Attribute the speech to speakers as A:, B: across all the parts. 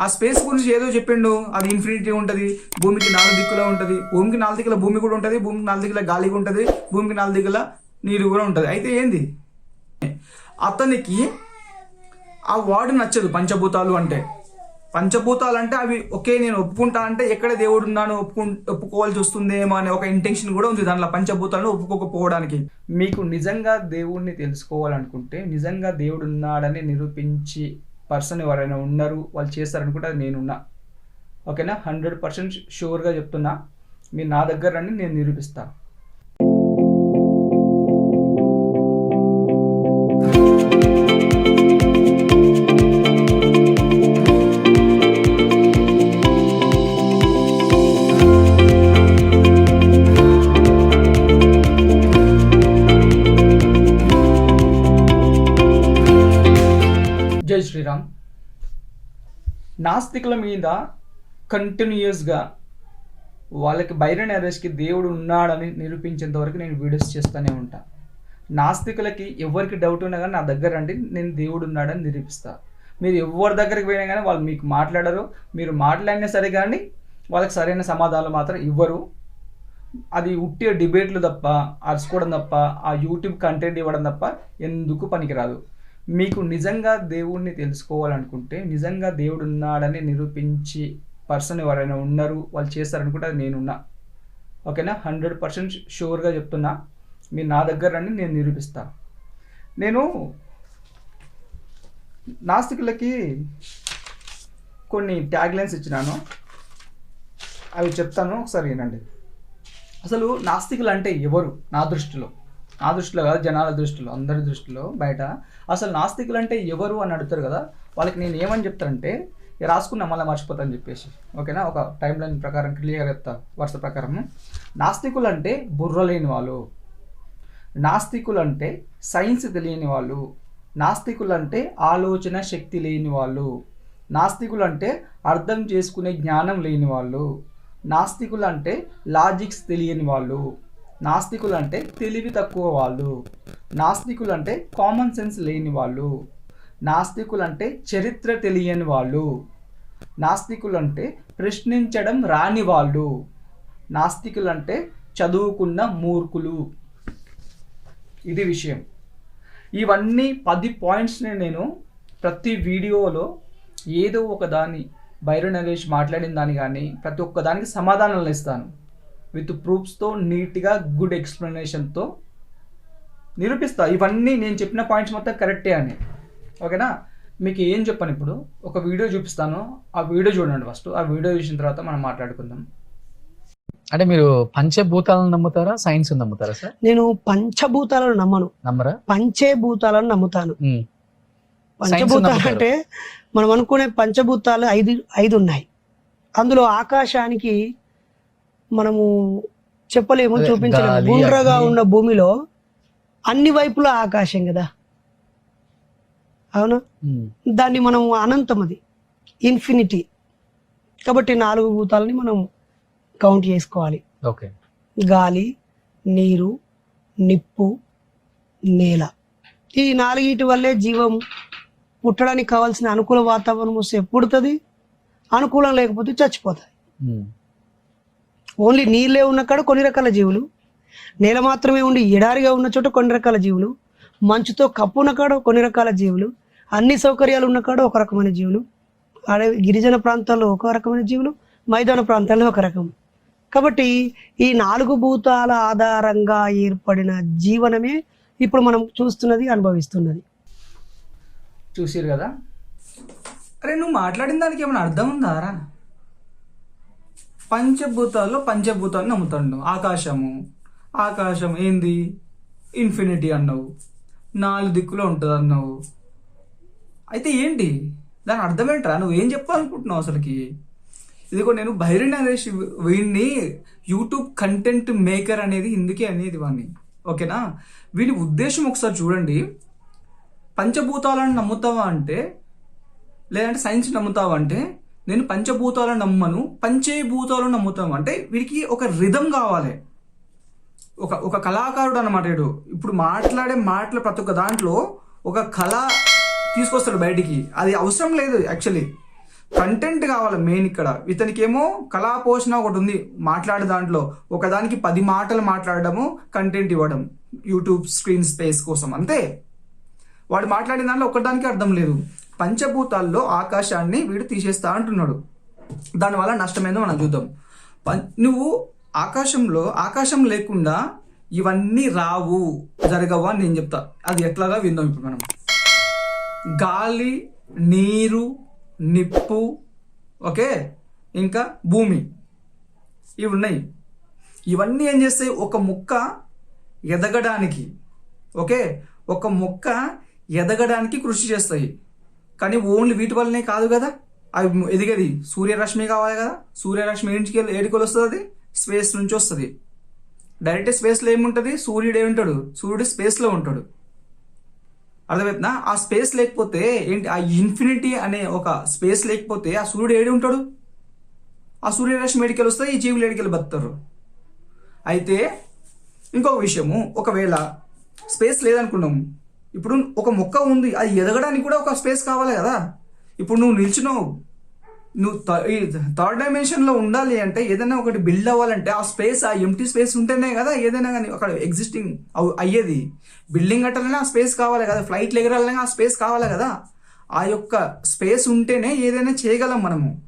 A: ఆ స్పేస్ గురించి ఏదో చెప్పిండు. అది ఇన్ఫినిటీ ఉంటుంది. భూమికి నాలుగు దిక్కులో ఉంటుంది. భూమికి నాలుగు దిక్కుల భూమి కూడా ఉంటుంది. భూమికి నాలుగు దిక్కుల గాలి ఉంటుంది. భూమికి నాలుగు దిక్కుల నీరు కూడా ఉంటుంది. అయితే ఏంది? అతనికి ఆ వార్డు నచ్చదు పంచభూతాలు అంటే. పంచభూతాలు అంటే అవి ఒకే నేను ఒప్పుకుంటా అంటే ఎక్కడ దేవుడు ఉన్నాను ఒప్పుకు ఒప్పుకోవాల్సి వస్తుందేమో అనే ఒక ఇంటెన్షన్ కూడా ఉంది దాంట్లో పంచభూతాలను ఒప్పుకోకపోవడానికి. మీకు నిజంగా దేవుడిని తెలుసుకోవాలనుకుంటే నిజంగా దేవుడు ఉన్నాడని నిరూపించి పర్సన్ ఎవరైనా ఉన్నారు వాళ్ళు చేస్తారనుకుంటే అది నేనున్నా. ఓకేనా? హండ్రెడ్ పర్సెంట్ షూర్గా చెప్తున్నా. మీరు నా దగ్గర రండి నేను నిరూపిస్తాను నాస్తికుల మీద కంటిన్యూస్గా వాళ్ళకి బైర నరేష్కి దేవుడు ఉన్నాడని నిరూపించేంత వరకు నేను వీడియోస్ చేస్తూనే ఉంటా. నాస్తికులకి ఎవరికి డౌట్ ఉన్నా కానీ నా దగ్గర అండి నేను దేవుడు ఉన్నాడని నిరూపిస్తా. మీరు ఎవరి దగ్గరికి పోయినా కానీ వాళ్ళు మీకు మాట్లాడరు. మీరు మాట్లాడినా సరే కానీ వాళ్ళకి సరైన సమాధానాలు మాత్రం ఇవ్వరు. అది ఉట్టి డిబేట్లు తప్ప అరుచుకోవడం తప్ప ఆ యూట్యూబ్ కంటెంట్ ఇవ్వడం తప్ప ఎందుకు పనికిరాదు. మీకు నిజంగా దేవుణ్ణి తెలుసుకోవాలనుకుంటే నిజంగా దేవుడు ఉన్నాడని నిరూపించి పర్సన్ ఎవరైనా ఉన్నారు వాళ్ళు చేస్తారనుకుంటే అది నేనున్నా. ఓకేనా? హండ్రెడ్ పర్సెంట్ షూర్గా చెప్తున్నా. మీరు నా దగ్గర రండి నేను నిరూపిస్తా. నేను నాస్తికులకి కొన్ని ట్యాగ్ లైన్స్ ఇచ్చినాను. అవి చెప్తాను ఒకసారి వినండి. అసలు నాస్తికులు అంటే ఎవరు నా దృష్టిలో? నా దృష్టిలో కాదు జనాల దృష్టిలో అందరి దృష్టిలో బయట. అసలు నాస్తికులు అంటే ఎవరు అని అడుగుతారు కదా వాళ్ళకి నేను ఏమని చెప్తానంటే ఇక రాసుకున్నా మళ్ళీ మర్చిపోతాను చెప్పేసి. ఓకేనా? ఒక టైం లైన్ ప్రకారం క్లియర్ చెప్తా వరుస ప్రకారం. నాస్తికులు అంటే బుర్ర లేని వాళ్ళు. నాస్తికులు అంటే సైన్స్ తెలియని వాళ్ళు. నాస్తికులు అంటే ఆలోచన శక్తి లేని వాళ్ళు. నాస్తికులు అంటే అర్థం చేసుకునే జ్ఞానం లేని వాళ్ళు. నాస్తికులు అంటే లాజిక్స్ తెలియని వాళ్ళు. నాస్తికులు అంటే తెలివి తక్కువ వాళ్ళు. నాస్తికులు అంటే కామన్ సెన్స్ లేని వాళ్ళు. నాస్తికులు అంటే చరిత్ర తెలియని వాళ్ళు. నాస్తికులు అంటే ప్రశ్నించడం రాని వాళ్ళు. నాస్తికులు అంటే చదువుకున్న మూర్ఖులు. ఇది విషయం. ఇవన్నీ పది పాయింట్స్ని నేను ప్రతి వీడియోలో ఏదో ఒక దాన్ని బైర నరేష్ మాట్లాడిన దాని కానీ ప్రతి ఒక్కదానికి సమాధానాలు ఇస్తాను. విత్ ప్రూఫ్స్తో నీట్గా గుడ్ ఎక్స్ప్లెనేషన్తో నిరూపిస్తా. ఇవన్నీ నేను చెప్పిన పాయింట్స్ మొత్తం కరెక్టే అని. ఓకేనా? మీకు ఏం చెప్పను ఇప్పుడు? ఒక వీడియో చూపిస్తాను. ఆ వీడియో చూడండి ఫస్ట్. ఆ వీడియో చూసిన తర్వాత మనం మాట్లాడుకుందాం.
B: అంటే మీరు పంచభూతాలను నమ్ముతారా? సైన్స్ నమ్ముతారా సార్?
C: నేను పంచభూతాలను నమ్మను.
B: నమ్మరా?
C: పంచేభూతాలను నమ్ముతాను. పంచభూతాలు. అంటే మనం అనుకునే పంచభూతాలు ఐదు ఐదు ఉన్నాయి. అందులో ఆకాశానికి చెప్పలేము
B: అదే,
C: చూపించలేము. గుండ్రగా
B: అగ్ని.
C: ఉన్న భూమిలో అన్ని వైపులా ఆకాశం కదా. అవునా. దాన్ని మనం అనంతం అది ఇన్ఫినిటీ. కాబట్టి నాలుగు భూతాలని మనం కౌంట్ చేసుకోవాలి.
B: ఓకే.
C: గాలి నీరు నిప్పు నేల. ఈ నాలుగిటి వల్లే జీవం పుట్టడానికి కావాల్సిన అనుకూల వాతావరణం వస్తే పుడుతుంది అనుకూలం లేకపోతే చచ్చిపోతుంది. ఓన్లీ నీళ్ళే ఉన్న కాడ కొన్ని రకాల జీవులు నేల మాత్రమే ఉండి ఎడారిగా ఉన్న చోట కొన్ని రకాల జీవులు మంచుతో కప్పున్న కాడ కొన్ని రకాల జీవులు అన్ని సౌకర్యాలు ఉన్న కాడ ఒక రకమైన జీవులు అడవి గిరిజన ప్రాంతాల్లో ఒక రకమైన జీవులు మైదాన ప్రాంతాల్లో ఒక రకం. కాబట్టి ఈ నాలుగు భూతాల ఆధారంగా ఏర్పడిన జీవనమే ఇప్పుడు మనం చూస్తున్నది అనుభవిస్తున్నది.
A: చూసారు కదా? అరే నువ్వు మాట్లాడిన దానికి ఏమైనా అర్థం ఉందారా పంచభూతాల్లో పంచభూతాలు నమ్ముతాడు. ఆకాశము. ఆకాశం ఏంది? ఇన్ఫినిటీ అన్నావు. నాలుగు దిక్కులో ఉంటుంది అన్నావు అయితే ఏంటి? దాని అర్థం ఏంట్రా నువ్వు ఏం చెప్పాలనుకుంటున్నావు అసలుకి? ఇదిగో నేను భైరీ నరేష్ వీడిని యూట్యూబ్ కంటెంట్ మేకర్ అనేది ఇందుకే అనేది వాడిని ఓకేనా? వీడి ఉద్దేశం ఒకసారి చూడండి. పంచభూతాలను నమ్ముతావా అంటే లేదంటే సైన్స్ నమ్ముతావా అంటే నేను పంచభూతాలను నమ్మను పంచేభూతాలను నమ్ముతాను. అంటే వీడికి ఒక రిధం కావాలి. ఒక ఒక కళాకారుడు అనమాట వీడు. ఇప్పుడు మాట్లాడే మాటలు ప్రతి ఒక్క దాంట్లో ఒక కళ తీసుకొస్తాడు బయటికి. అది అవసరం లేదు యాక్చువల్లీ కంటెంట్ కావాలి మెయిన్ ఇక్కడ. ఇతనికి ఏమో కళాపోషణ ఒకటి ఉంది మాట్లాడే దాంట్లో. ఒకదానికి పది మాటలు మాట్లాడడము కంటెంట్ ఇవ్వడం. యూట్యూబ్ స్క్రీన్ స్పేస్ కోసం అంతే. వాడు మాట్లాడిన దాంట్లో ఒకదానికి అర్థం లేదు. పంచభూతాల్లో ఆకాశాన్ని వీడు తీసేస్తా అంటున్నాడు. దానివల్ల నష్టమేందో మనం చూద్దాం. పం- నువ్వు ఆకాశంలో ఆకాశం లేకుండా ఇవన్నీ రావు జరగవు అని నేను చెప్తా. అది ఎట్లాగా విందాం ఇప్పుడు మనం. గాలి నీరు నిప్పు ఓకే? ఇంకా భూమి. ఇవి ఉన్నాయి. ఇవన్నీ ఏం చేస్తాయి? ఒక ముక్క ఎదగడానికి ఓకే? ఒక మొక్క ఎదగడానికి కృషి చేస్తాయి. కానీ ఓన్లీ వీటి వల్లనే కాదు కదా. అవి ఎదిగేది సూర్యరశ్మి కావాలి కదా. సూర్యరశ్మి నుంచి వెళ్ళి వస్తుంది అది? స్పేస్ నుంచి వస్తుంది. డైరెక్ట్ స్పేస్లో ఏముంటుంది? సూర్యుడు ఏముంటాడు సూర్యుడు స్పేస్లో ఉంటాడు. అర్థమవుతుందా ఆ స్పేస్ లేకపోతే ఏంటి? ఆ ఇన్ఫినిటీ అనే ఒక స్పేస్ లేకపోతే ఆ సూర్యుడు ఏడి ఉంటాడు? ఆ సూర్యరశ్మి ఏడికెళ్ళి వస్తే ఈ జీవులు ఏడికెళ్ళి బతుతారు అయితే ఇంకొక విషయము. ఒకవేళ స్పేస్ లేదనుకున్నాం ఇప్పుడు ఒక మొక్క ఉంది అది ఎదగడానికి కూడా ఒక స్పేస్ కావాలి కదా. ఇప్పుడు నువ్వు నిల్చున్నావు. నువ్వు ఈ థర్డ్ డైమెన్షన్లో ఉండాలి అంటే ఏదైనా ఒకటి బిల్డ్ అవ్వాలంటే ఆ స్పేస్ ఆ ఎంటీ స్పేస్ ఉంటేనే కదా ఏదైనా కానీ అక్కడ ఎగ్జిస్టింగ్ అయ్యేది. బిల్డింగ్ కట్టాలనే ఆ స్పేస్ కావాలి కదా ఫ్లైట్లు ఎగరాలనే ఆ స్పేస్ కావాలి కదా. ఆ యొక్క స్పేస్ ఉంటేనే ఏదైనా చేయగలం మనము.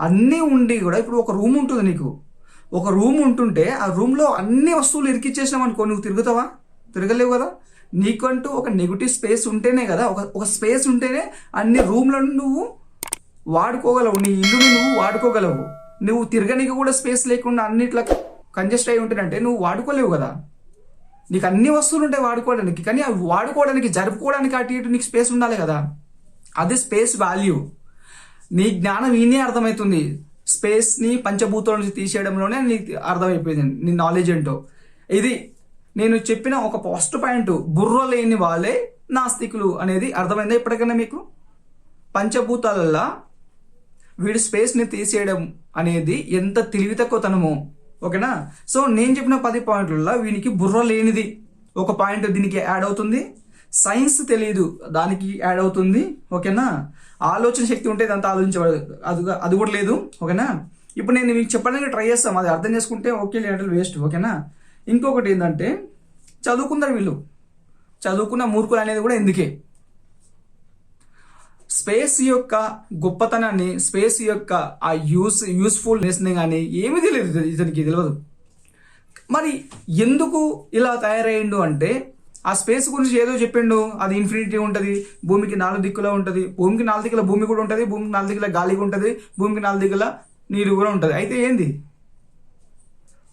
A: అన్నీ ఉండి కూడా ఇప్పుడు ఒక రూమ్ ఉంటుంది నీకు. ఒక రూమ్ ఉంటుంటే ఆ రూమ్లో అన్ని వస్తువులు ఇరికిచ్చేసినాం అనుకో నువ్వు తిరుగుతావా? తిరగలేవు కదా? నీకంటూ ఒక నెగిటివ్ స్పేస్ ఉంటేనే కదా ఒక ఒక స్పేస్ ఉంటేనే అన్ని రూమ్లను నువ్వు వాడుకోగలవు. నీ ఇల్లుని నువ్వు వాడుకోగలవు. నువ్వు తిరగనికి కూడా స్పేస్ లేకుండా అన్నిట్లా కంజెస్ట్ అయి ఉంటేనంటే నువ్వు వాడుకోలేవు కదా. నీకు అన్ని వస్తువులు ఉంటాయి వాడుకోవడానికి కానీ అవి వాడుకోవడానికి జరుపుకోవడానికి అటు ఇటు నీకు స్పేస్ ఉండాలి కదా. అది స్పేస్ వాల్యూ నీ జ్ఞానం ఈయనే అర్థమవుతుంది. స్పేస్ని పంచభూతాల నుంచి తీసేయడంలోనే నీకు అర్థమైపోయింది. నీ నాలెడ్జ్ ఏంటో. ఇది నేను చెప్పిన ఒక ఫస్ట్ పాయింట్ బుర్ర లేని వాళ్ళే నాస్తికులు అనేది అర్థమైందా ఇప్పటికైనా మీకు? పంచభూతాలల్లో వీడి స్పేస్ని తీసేయడం అనేది ఎంత తెలివి తక్కువతనమో ఓకేనా? సో నేను చెప్పిన పది పాయింట్లలో వీనికి బుర్ర లేనిది. ఒక పాయింట్ దీనికి యాడ్ అవుతుంది. సైన్స్ తెలియదు దానికి యాడ్ అవుతుంది ఓకేనా? ఆలోచన శక్తి ఉంటే ఇదంతా ఆలోచించబడదు అది అది కూడా లేదు ఓకేనా? ఇప్పుడు నేను మీకు చెప్పడానికి ట్రై చేస్తాం అది అర్థం చేసుకుంటే ఓకే లేదంటే వేస్ట్ ఓకేనా? ఇంకొకటి ఏంటంటే చదువుకున్నారు వీళ్ళు. చదువుకున్న మూర్ఖులు అనేది కూడా ఎందుకే? స్పేస్ యొక్క గొప్పతనాన్ని స్పేస్ యొక్క ఆ యూస్ యూస్ఫుల్నెస్ని కానీ ఏమీ తెలియదు ఇతనికి- తెలియదు. మరి ఎందుకు ఇలా తయారయ్యిండు అంటే ఆ స్పేస్ గురించి ఏదో చెప్పిండు. అది ఇన్ఫినిటీ ఉంటుంది భూమికి నాలుగు దిక్కులో ఉంటుంది. భూమికి నాలుగు దిక్కుల భూమి కూడా ఉంటుంది భూమికి నాలుగు దిక్కుల గాలి ఉంటుంది భూమికి నాలుగు దిక్కుల నీరు కూడా ఉంటుంది. అయితే ఏంది?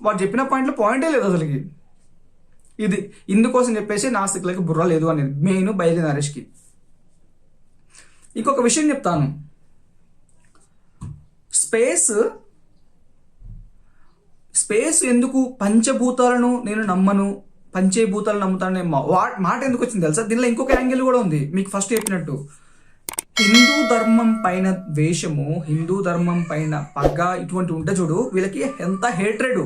A: వాడు చెప్పిన పాయింట్లో పాయింటే లేదు అసలుకి. ఇది ఇందుకోసం చెప్పేసి నాస్తికులకి బుర్ర లేదు అనేది మెయిన్ బయలు నరేష్కి. ఇంకొక విషయం చెప్తాను. స్పేస్ స్పేస్ ఎందుకు పంచభూతాలను నేను నమ్మను? పంచభూతాలను నమ్ముతాను మాట ఎందుకు వచ్చింది తెలుసా? దీనిలో ఇంకొక యాంగిల్ కూడా ఉంది. మీకు ఫస్ట్ చెప్పినట్టు. హిందూ ధర్మం పైన ద్వేషము హిందూ ధర్మం పైన పగ ఇటువంటి ఉంటే చూడు వీళ్ళకి ఎంత హేట్రెడ్.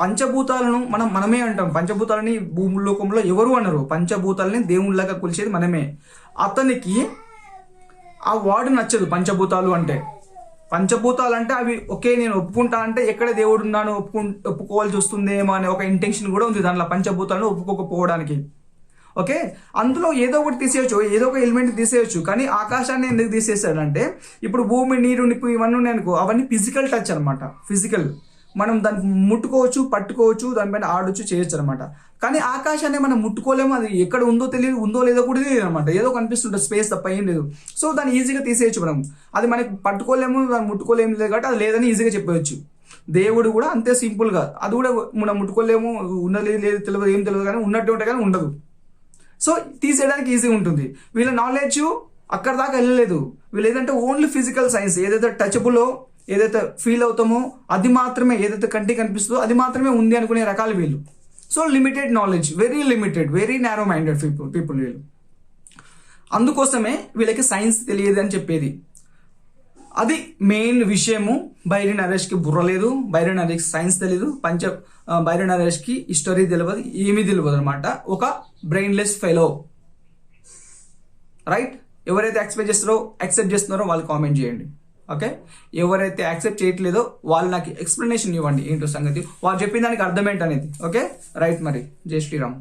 A: పంచభూతాలను మనం మనమే అంటాం. పంచభూతాలని భూములోకంలో ఎవరు అనరు. పంచభూతాలని దేవుళ్ళగా కొలిచేది మనమే. అతనికి ఆ వార్డు నచ్చదు పంచభూతాలు అంటే. పంచభూతాలు అంటే అవి ఓకే నేను ఒప్పుకుంటా అంటే ఎక్కడ దేవుడు ఉన్నాను ఒప్పుకు ఒప్పుకోవాల్సి వస్తుందేమో అనే ఒక ఇంటెన్షన్ కూడా ఉంది దాంట్లో పంచభూతాలను ఒప్పుకోకపోవడానికి. ఓకే? అందులో ఏదో ఒకటి తీసేయచ్చు ఏదో ఒక ఎలిమెంట్ తీసేయచ్చు కానీ ఆకాశాన్ని ఎందుకు తీసేసాడంటే ఇప్పుడు భూమి నీరు నిప్పు ఇవన్నీ ఉన్నాయనుకో అవన్నీ ఫిజికల్ టచ్ అనమాట ఫిజికల్ మనం దాన్ని ముట్టుకోవచ్చు పట్టుకోవచ్చు దానిపైన ఆడొచ్చు చేయొచ్చు అనమాట కానీ ఆకాశాన్ని మనం ముట్టుకోలేము అది ఎక్కడ ఉందో తెలియదు ఉందో లేదో కూడా తెలియదు అనమాట ఏదో కనిపిస్తుంటుంది స్పేస్ తప్ప ఏం లేదు. సో దాన్ని ఈజీగా తీసేయచ్చు మనం. అది మనకి పట్టుకోలేము దాన్ని ముట్టుకోలేము లేదు కాబట్టి అది లేదని ఈజీగా చెప్పవచ్చు దేవుడు కూడా అంతే సింపుల్గా అది కూడా మనం ముట్టుకోలేము ఉన్నది లేదు తెలియదు ఏం తెలియదు కానీ ఉన్నట్టు ఉంటే కానీ ఉండదు. సో తీసేయడానికి ఈజీ ఉంటుంది. వీళ్ళ నాలెడ్జ్ అక్కడ దాకా వెళ్ళలేదు. వీళ్ళు ఏదంటే ఓన్లీ ఫిజికల్ సైన్స్ ఏదైతే టచబుల్లో ఏదైతే ఫీల్ అవుతామో అది మాత్రమే ఏదైతే కంటికి కనిపిస్తుందో అది మాత్రమే ఉంది అనుకునే రకాలు వీళ్ళు. So limited knowledge very limited very narrow minded people people వీళ్ళు. అందుకోసమే వీళ్ళకి సైన్స్ తెలియదు అని చెప్పేది. అది మెయిన్ విషయము. బైరి నరేష్కి బుర్ర లేదు. బైరి నరేష్ సైన్స్ తెలియదు పంచ బైరి నరేష్కి హిస్టరీ తెలియదు ఏమీ తెలియదు అనమాట ఒక బ్రెయిన్లెస్ ఫెలో రైట్ ఎవరైతే ఎక్స్పెక్ట్ చేస్తారో యాక్సెప్ట్ చేస్తున్నారో వాళ్ళు కామెంట్ చేయండి. ఓకే? ఎవరైతే యాక్సెప్ట్ చేయట్లేదో వాళ్ళు నాకు ఎక్స్ప్లెనేషన్ ఇవ్వండి ఏంటో సంగతి. వాళ్ళు చెప్పిన దానికి అర్థం ఏంటనేది. ఓకే? రైట్ మరి. జై శ్రీరామ్.